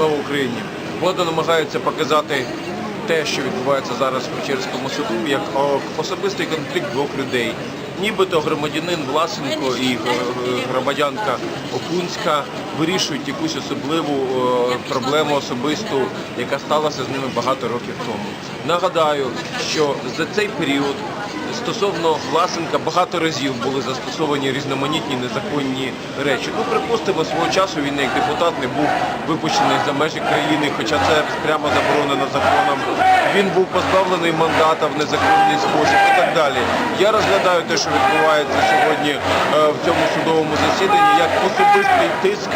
Слава Україні! Влада намагається показати те, що відбувається зараз в Печерському суду, як особистий конфлікт двох людей. Нібито громадянин Власенко і е, громадянка Окунська вирішують якусь особливу е, проблему особисту, яка сталася з ними багато років тому. Нагадаю, що за цей період стосовно Власенка багато разів були застосовані різноманітні незаконні речі. Ну, припустимо, свого часу він як депутат не був випущений за межі країни, хоча це прямо заборонено законом. Він був позбавлений мандата в незаконний спосіб і так далі. Я розглядаю те, що відбувається сьогодні е, в цьому судовому засіданні, як особистий тиск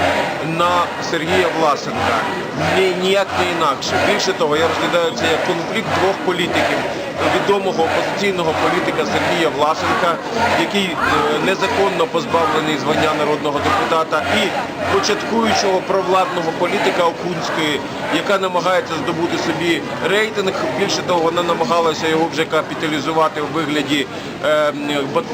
на Сергія Власенка. Ні, ніяк не інакше. Більше того, я розглядаю це як конфлікт двох політиків відомого опозиційного політика Сергія Власенка, який е, незаконно позбавлений звання народного депутата, і початкуючого провладного політика Окунської, яка намагається здобути собі рейтинг. Більше того, вона намагалася його вже капіталізувати у вигляді е,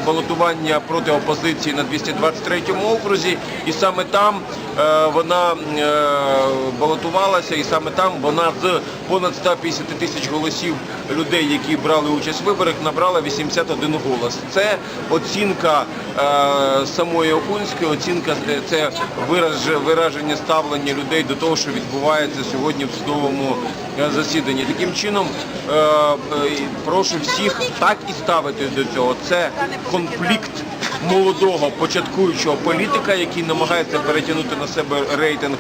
балотування проти опозиції на 223-му окрузі, і саме там е, вона е, балотувалася, і саме там вона з понад 150 тисяч голосів людей, які брали участь в виборах, набрала 81 голос. Це оцінка самої Окунської, оцінка це вираж, вираження ставлення людей до того, що відбувається сьогодні в судовому е, засіданні. Таким чином е, е, прошу всіх так і ставити до цього. Це конфлікт молодого початкуючого політика, який намагається перетягнути на себе рейтинг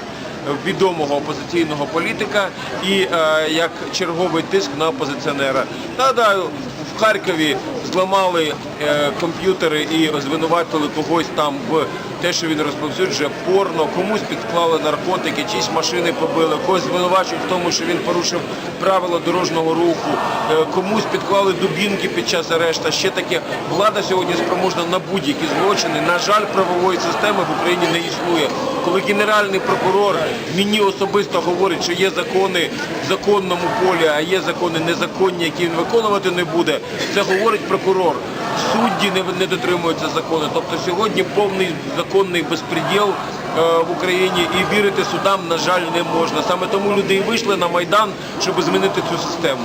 відомого опозиційного політика і е, як черговий тиск на опозиціонера. Нагадаю, в Харкові зламали комп'ютери і звинуватили когось там в те, що він розповсюджує порно, комусь підклали наркотики, чиїсь машини побили, когось звинувачують в тому, що він порушив правила дорожнього руху, е, комусь підклали дубінки під час арешту. Ще таке влада сьогодні спроможна на будь-які злочини. На жаль, правової системи в Україні не існує. Коли генеральний прокурор мені особисто говорить, що є закони в законному полі, а є закони незаконні, які він виконувати не буде, це говорить прокурор. Судді не, не дотримуються закону. Тобто сьогодні повний законний безпреділ е, в Україні і вірити судам, на жаль, не можна. Саме тому люди і вийшли на Майдан, щоб змінити цю систему.